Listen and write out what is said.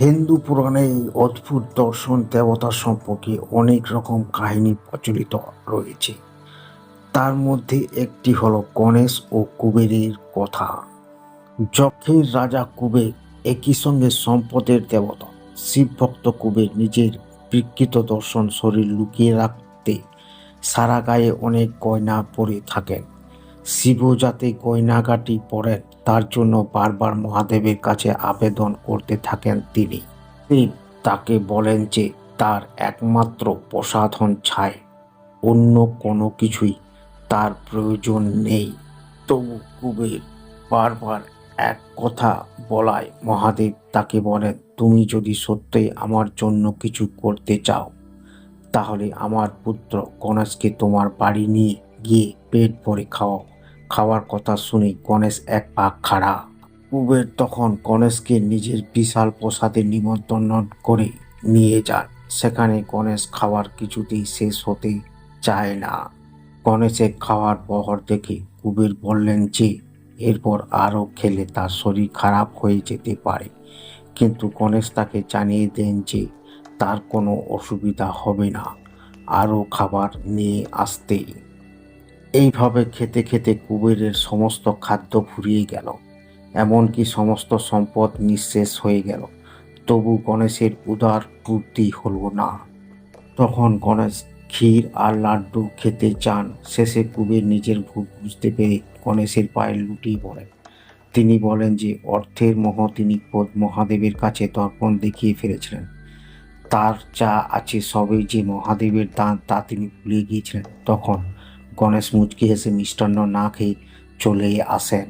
হিন্দু পুরাণে এই অদ্ভুত দর্শন দেবতা সম্পর্কে অনেক রকম কাহিনী প্রচলিত রয়েছে। তার মধ্যে একটি হলো গণেশ ও কুবেরের কথা। যক্ষের রাজা কুবের একই সঙ্গে সম্পদের দেবতা। শিবভক্ত কুবের নিজের বিকৃত দর্শন শরীর লুকিয়ে রাখতে সারা গায়ে অনেক গয়না পরে থাকেন। শিবও যাতে গয়নাগাটি পরেন তার জন্য বারবার মহাদেবের কাছে আবেদন করতে থাকেন তিনি। শিব তাকে বলেন যে তার একমাত্র প্রসাধন ছাই, অন্য কোনো কিছুই তার প্রয়োজন নেই। তবু কুবের বারবার এক কথা বলায় মহাদেব তাকে বলেন, তুমি যদি সত্যিই আমার জন্য কিছু করতে চাও, তাহলে আমার পুত্র গণেশকে তোমার বাড়ি নিয়ে গিয়ে পেট ভরে খাওয়াও। খাওয়ার কথা শুনে গণেশ এক পাক খাড়া। কুবের তখন গণেশকে নিজের বিশাল প্রসাদে নিমন্ত্রণ করে নিয়ে যান সেখানে গণেশ খাওয়ার কিছুতেই শেষ হতে চায় না। গণেশের খাওয়ার বহর দেখে কুবের বললেন যে, এরপর আরও খেলে তার শরীর খারাপ হয়ে যেতে পারে। কিন্তু গণেশ তাকে জানিয়ে দেন যে, তার কোনো অসুবিধা হবে না। আরও খাবার নিয়ে আসতেই এইভাবে খেতে খেতে কুবেরের সমস্ত খাদ্য ফুরিয়ে গেল। এমনকি সমস্ত সম্পদ নিঃশেষ হয়ে গেল। তবু গণেশের উদার পূর্তি হলো না। তখন গণেশ ক্ষীর আর লাড্ডু খেতে চান। শেষে কুবের নিজের ভুল বুঝতে পেরে গণেশের পায়ে লুটিয়ে পড়েন তিনি বলেন যে, অর্থের মোহ তিনি খোদ মহাদেবের কাছে তর্পণ দেখিয়ে ফেলেছিলেন। তার যা আছে সবই যে মহাদেবের দান তা তিনি ভুলে গিয়েছিলেন। তখন গণেশ মুচকি হেসে মিষ্টান্ন না খেয়ে চলে আসেন